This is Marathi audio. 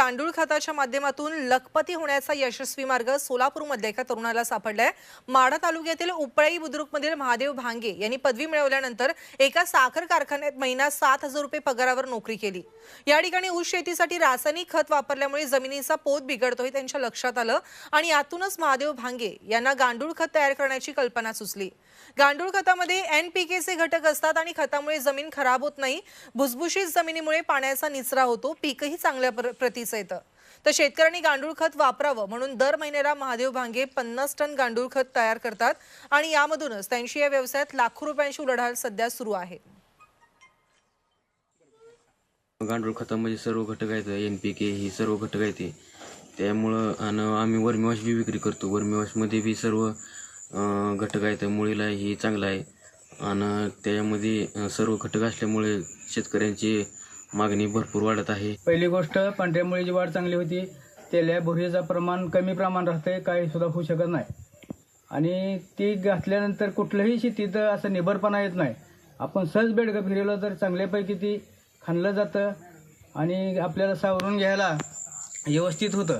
गांडूळ खताच्या माध्यमातून लखपती होण्याचा यशस्वी मार्ग सोलापूरमधल्या एका तरुणाला सापडलाय. माढा तालुक्यातील उपळई बुद्रुकमधील महादेव भांगे यांनी पदवी मिळवल्यानंतर एका साखर कारखान्यात महिना सात हजार रुपये पगारावर नोकरी केली. या ठिकाणी ऊस शेतीसाठी रासायनिक खत वापरल्यामुळे जमिनीचा पोत बिघडतो हे त्यांच्या लक्षात आलं आणि यातूनच महादेव भांगे यांना गांडूळ खत तयार करण्याची कल्पना सुचली. गांडूळ खतामध्ये एनपीकेचे घटक असतात आणि खतामुळे जमीन खराब होत नाही. भुसभुशीत जमिनीमुळे पाण्याचा निचरा होतो. पीकही चांगल्या प्र- प्रतीचं येतं तर शेतकऱ्यांनी गांडूळ खत वापरावं म्हणून दर महिन्याला महादेव भांगे पन्नास टन गांडूळ खत तयार करतात आणि यामधूनच त्यांची या व्यवसायात लाखो रुपयांची उलाढाल सध्या सुरू आहे. गांडूळ खतामध्ये सर्व घटक आहेत एन पी के ही सर्व घटक आहेत. त्यामुळं आणि आम्ही वर्मीवॉश बी विक्री करतो. वर्मीवॉशमध्ये बी सर्व घटक आहेत. मुळीला ही चांगलं आहे. आणि त्यामध्ये सर्व घटक असल्यामुळे शेतकऱ्यांची मागणी भरपूर वाढत आहे. पहिली गोष्ट पांढऱ्या मुळीची वाढ चांगली होती. तेल्या भुरीचं प्रमाण कमी प्रमाण राहतंय काही सुद्धा होऊ शकत नाही. आणि ती घातल्यानंतर कुठल्याही शेतीत असं निबरपणा येत नाही. आपण सहज बेडगं फिरवलं तर चांगल्यापैकी ती खाणलं जातं आणि आपल्याला सावरून घ्यायला व्यवस्थित होतं.